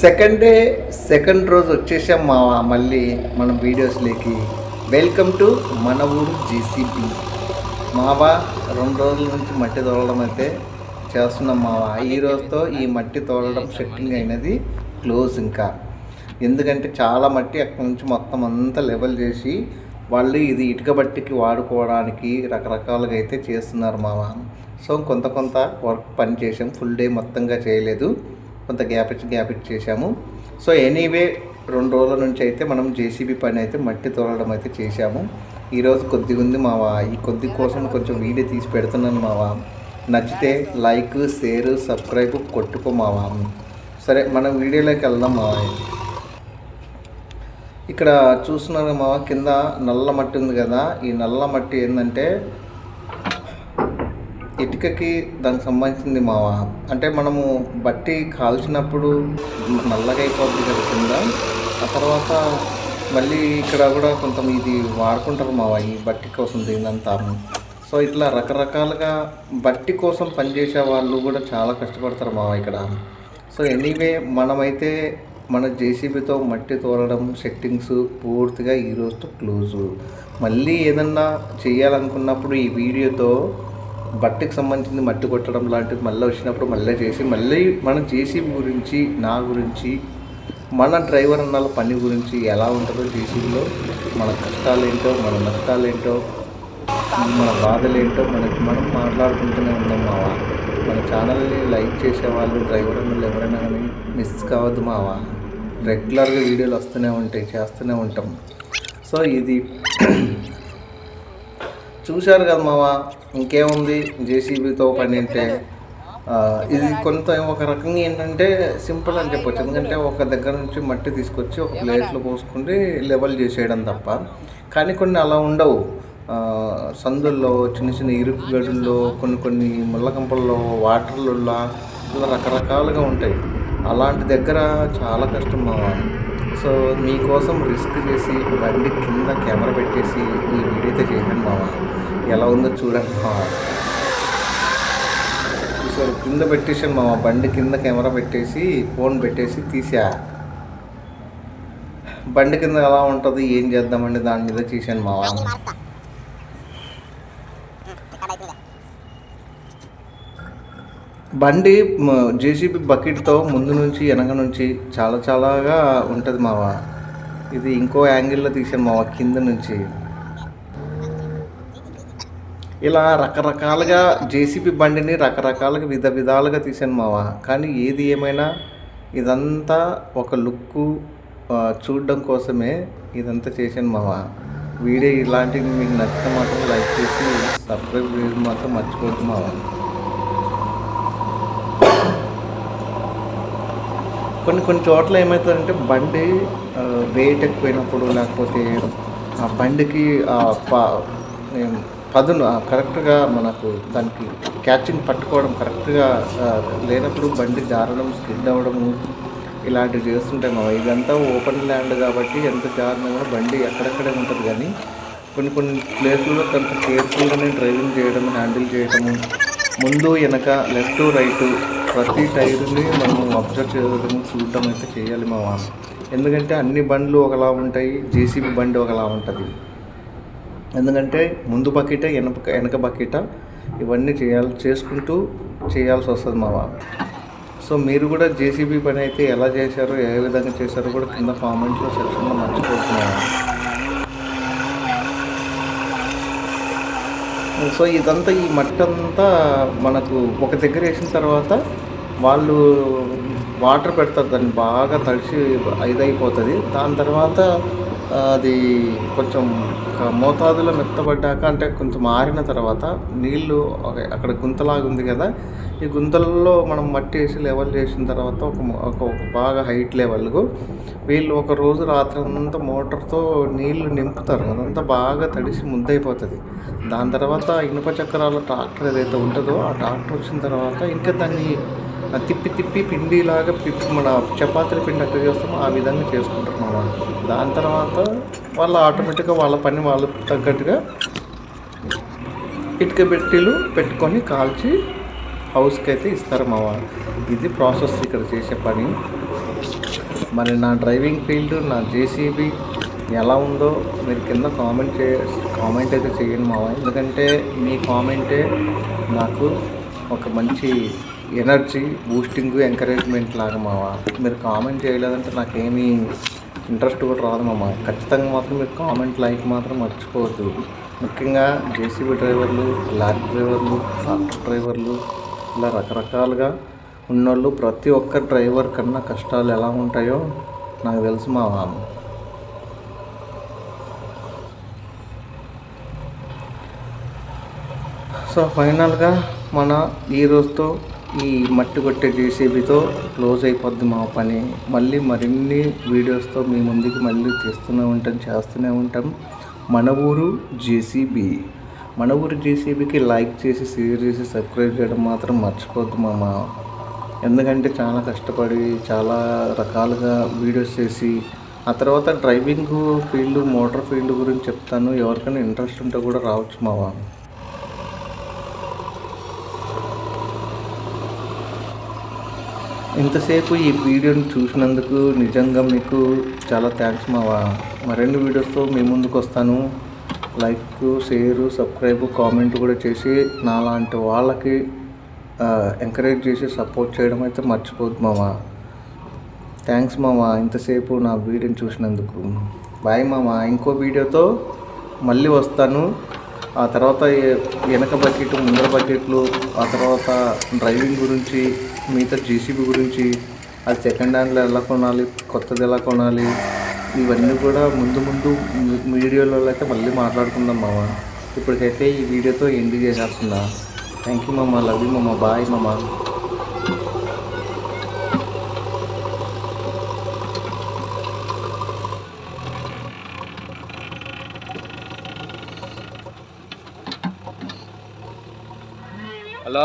Second day second రోజు వచ్చేసాం మా మళ్ళీ మనం వీడియోస్లోకి వెల్కమ్ టు మన ఊరు జీసీబీ మావా రెండు రోజుల నుంచి మట్టి తోలడం అయితే చేస్తున్నాం మావా. ఈ రోజుతో ఈ మట్టి తోలడం సెట్టింగ్ అయినది క్లోజ్ ఇంకా. ఎందుకంటే చాలా మట్టి అక్కడి నుంచి మొత్తం అంతా లెవెల్ చేసి వాళ్ళు ఇది ఇటుక బట్టికి వాడుకోవడానికి రకరకాలుగా అయితే చేస్తున్నారు మావా. సో కొంత కొంత వర్క్ పని చేసాం ఫుల్ డే మొత్తంగా చేయలేదు. కొంత గ్యాప్ ఇచ్చి గ్యాప్ ఇచ్చేసాము సో ఎనీవే రెండు రోజుల నుంచి అయితే మనం జేసీబీ పని అయితే మట్టి తోలడం అయితే చేశాము. ఈరోజు కొద్దిగా ఉంది మావా ఈ కొద్ది కోసం కొంచెం వీడియో తీసి పెడుతున్నాను మావా నచ్చితే లైక్ షేర్ సబ్స్క్రైబ్ కొట్టుకో మావా సరే మనం వీడియోలోకి వెళ్దాం మావా ఇక్కడ చూస్తున్నారు మావా కింద నల్ల మట్టి ఉంది కదా. ఈ నల్ల మట్టి ఏంటంటే ఇటుకకి దానికి సంబంధించింది మావా అంటే మనము బట్టి కాల్చినప్పుడు నల్లగా అయిపోద్ది కదా కింద. ఆ తర్వాత మళ్ళీ ఇక్కడ కూడా కొంత ఇది వాడుకుంటారు మావా ఈ బట్టి కోసం దీనంతా సో ఇట్లా రకరకాలుగా బట్టి కోసం పనిచేసే వాళ్ళు కూడా చాలా కష్టపడతారు మావా ఇక్కడ. సో ఎనీవే మనమైతే మన జేసీబీతో మట్టి తోలడం సెట్టింగ్స్ పూర్తిగా ఈ రోజుతో క్లోజు. మళ్ళీ ఏదన్నా చేయాలనుకున్నప్పుడు ఈ వీడియోతో బట్టకి సంబంధించింది మట్టి కొట్టడం లాంటిది మళ్ళీ వచ్చినప్పుడు మళ్ళీ చేసి మళ్ళీ మన జేసీబీ గురించి నా గురించి మన డ్రైవర్ అన్నాల పని గురించి ఎలా ఉంటుందో జేసీబీలో మన కష్టాలు ఏంటో మన నష్టాలు ఏంటో మన బాధలు ఏంటో మనకి మనం మాట్లాడుకుంటూనే ఉందాం మావా. మన ఛానల్ని లైక్ చేసేవాళ్ళు డ్రైవర్ అన్నలు ఎవరైనా కానీ మిస్ కావద్దు మావా. రెగ్యులర్గా వీడియోలు వస్తూనే ఉంటాయి చేస్తూనే ఉంటాం. సో ఇది చూశారు కదా మామ ఇంకేముంది? జేసీబీతో పని అంటే ఇది కొంత ఒక రకంగా ఏంటంటే సింపుల్ అని చెప్పొచ్చు. ఎందుకంటే ఒక దగ్గర నుంచి మట్టి తీసుకొచ్చి ఒక ప్లేట్లో పోసుకుంటే లెవెల్ చేసేయడం తప్ప. కానీ కొన్ని అలా ఉండవు. సందుల్లో చిన్న చిన్న ఇరుకు గడుల్లో కొన్ని కొన్ని ముళ్ళకంపల్లో వాటర్లలో ఇలా రకరకాలుగా ఉంటాయి. అలాంటి దగ్గర చాలా కష్టం మామ సో మీకోసం రిస్క్ చేసి బండి కింద కెమెరా పెట్టేసి ఈ వీడియో అయితే చేశాను మావా. ఎలా ఉందో చూడండి మామ సో కింద పెట్టేసాను మావా. బండి కింద కెమెరా పెట్టేసి ఫోన్ పెట్టేసి తీసా బండి కింద ఎలా ఉంటుంది ఏం చేద్దామండి దాని మీద చేశాను మావా. బండి జేసీబీ బకెట్తో ముందు నుంచి వెనక నుంచి చాలా చాలాగా ఉంటుంది మావ. ఇది ఇంకో యాంగిల్లో తీసాను మావ కింద నుంచి. ఇలా రకరకాలుగా జేసీబీ బండిని రకరకాలుగా విధ విధాలుగా తీసాను మావ. కానీ ఏది ఏమైనా ఇదంతా ఒక లుక్కు చూడడం కోసమే ఇదంతా చేశాను మావ. వీడియో ఇలాంటివి మీకు నచ్చితే మాత్రం లైక్ చేసి సబ్స్క్రైబ్ చేయడం మాత్రం మర్చిపోద్దు మావ. కొన్ని కొన్ని చోట్ల ఏమవుతుందంటే బండి వెయిట్ ఎక్కువైనప్పుడు లేకపోతే ఆ బండికి ప- పదును కరెక్ట్గా మనకు దానికి క్యాచింగ్ పట్టుకోవడం కరెక్ట్గా లేనప్పుడు బండి జారడం స్కిడ్ అవ్వడము ఇలాంటివి చేస్తుంటాయి మా ఇదంతా ఓపెన్ ల్యాండ్ కాబట్టి ఎంత జారినా కూడా బండి ఎక్కడెక్కడే ఉంటుంది. కానీ కొన్ని కొన్ని ప్లేస్లలో కొంత కేర్ఫుల్గానే డ్రైవింగ్ చేయడం హ్యాండిల్ చేయడము ముందు వెనక లెఫ్ట్ రైట్ ప్రతి టైర్ని మనం అబ్జర్వ్ చేయడం చూడటం అయితే చేయాలి మా వాళ్ళు ఎందుకంటే అన్ని బండ్లు ఒకలా ఉంటాయి జేసీబీ బండి ఒకలా ఉంటుంది. ఎందుకంటే ముందు బకెట వెనక వెనక బకెట ఇవన్నీ చేయాలి చేసుకుంటూ చేయాల్సి వస్తుంది మా వాళ్ళు సో మీరు కూడా జేసీబీ పని అయితే ఎలా చేశారో ఏ విధంగా చేశారో కూడా కింద కామెంట్లో సెక్షన్లో మర్చిపోతున్నాను సో ఇదంతా ఈ మట్టి అంతా మనకు ఒక దగ్గర వేసిన తర్వాత వాళ్ళు వాటర్ పెడతారు దాన్ని బాగా తడిసి ఇదైపోతుంది దాని తర్వాత అది కొంచెం ఒక మోతాదులో మెత్తబడ్డాక అంటే కొంచెం ఆరిన తర్వాత నీళ్ళు అక్కడ గుంతలాగా ఉంది కదా ఈ గుంతలలో మనం మట్టి వేసి లెవెల్ చేసిన తర్వాత ఒక ఒక బాగా హైట్ లెవెల్కు వీళ్ళు ఒక రోజు రాత్రి అంతా మోటార్తో నీళ్ళు నింపుతారు. అదంతా బాగా తడిసి ముద్దయిపోతుంది. దాని తర్వాత ఇనుప చక్రాల ట్రాక్టర్ ఏదైతే ఉంటుందో ఆ ట్రాక్టర్ వచ్చిన తర్వాత ఇంకా దాన్ని తిప్పి తిప్పి పిండిలాగా పిప్పి మన చపాతీల పిండి ఎట్లా చేస్తామో ఆ విధంగా చేసుకుంటారు వాళ్ళు. దాని తర్వాత వాళ్ళు ఆటోమేటిక్గా వాళ్ళ పని వాళ్ళకు తగ్గట్టుగా ఇటుక పెట్టెలు పెట్టుకొని కాల్చి హౌస్కి అయితే ఇస్తారు మా వాళ్ళు. ఇది ప్రాసెస్ ఇక్కడ చేసే పని. మరి నా డ్రైవింగ్ ఫీల్డ్ నా జేసీబీ ఎలా ఉందో మీరు కింద కామెంట్ చే కామెంట్ అయితే చేయండి మావా ఎందుకంటే మీ కామెంటే నాకు ఒక మంచి ఎనర్జీ బూస్టింగ్ ఎంకరేజ్మెంట్ లాగా మావా. మీరు కామెంట్ చేయలేదంటే నాకేమీ ఇంట్రెస్ట్ కూడా రాదు మామ ఖచ్చితంగా మాత్రం మీరు కామెంట్ లైక్ మాత్రం మర్చిపోవద్దు. ముఖ్యంగా జేసీబీ డ్రైవర్లు లారీ డ్రైవర్లు ట్రాక్టర్ డ్రైవర్లు ఇలా రకరకాలుగా ఉన్నోళ్ళు ప్రతి ఒక్క డ్రైవర్ కన్నా కష్టాలు ఎలా ఉంటాయో నాకు తెలుసు మావా. సో ఫైనల్గా మన ఈ రోజుతో ఈ మట్టి కొట్టే జేసీబీతో క్లోజ్ అయిపోద్ది మా పని. మళ్ళీ మరిన్ని వీడియోస్తో మీ ముందుకు మళ్ళీ తీస్తూనే ఉంటాం చేస్తూనే ఉంటాం. మన ఊరు జేసీబీ మన ఊరు జేసీబీకి లైక్ చేసి షేర్ చేసి సబ్స్క్రైబ్ చేయడం మాత్రం మర్చిపోద్దు మామ. ఎందుకంటే చాలా కష్టపడి చాలా రకాలుగా వీడియోస్ చేసి ఆ తర్వాత డ్రైవింగ్ ఫీల్డ్ మోటార్ ఫీల్డ్ గురించి చెప్తాను. ఎవరికైనా ఇంట్రెస్ట్ ఉంటే కూడా రావచ్చు మావా. ఇంతసేపు ఈ వీడియోని చూసినందుకు నిజంగా మీకు చాలా థ్యాంక్స్ మావా. మరిన్ని వీడియోస్తో మీ ముందుకు వస్తాను. లైక్ షేర్ సబ్స్క్రైబ్ కామెంట్ కూడా చేసి నాలాంటి వాళ్ళకి ఎంకరేజ్ చేసి సపోర్ట్ చేయడం అయితే మర్చిపోద్దు మామ థ్యాంక్స్ మామ ఇంతసేపు నా వీడియోని చూసినందుకు. బాయ్ మామ ఇంకో వీడియోతో మళ్ళీ వస్తాను. ఆ తర్వాత వెనక బకెట్ ముందర బకెట్లు ఆ తర్వాత డ్రైవింగ్ గురించి మిగతా జీసీబీ గురించి అది సెకండ్ హ్యాండ్లో ఎలా కొనాలి కొత్తది ఎలా కొనాలి ఇవన్నీ కూడా ముందు ముందు వీడియోలలో వీడియోలో అయితే మళ్ళీ మాట్లాడుకుందాం మామ. ఇప్పటికైతే ఈ వీడియోతో ఎండ్ చేసేస్తున్నా. థ్యాంక్ యూ మామ లవ్ యూ మామ బాయ్ మామ. హలో?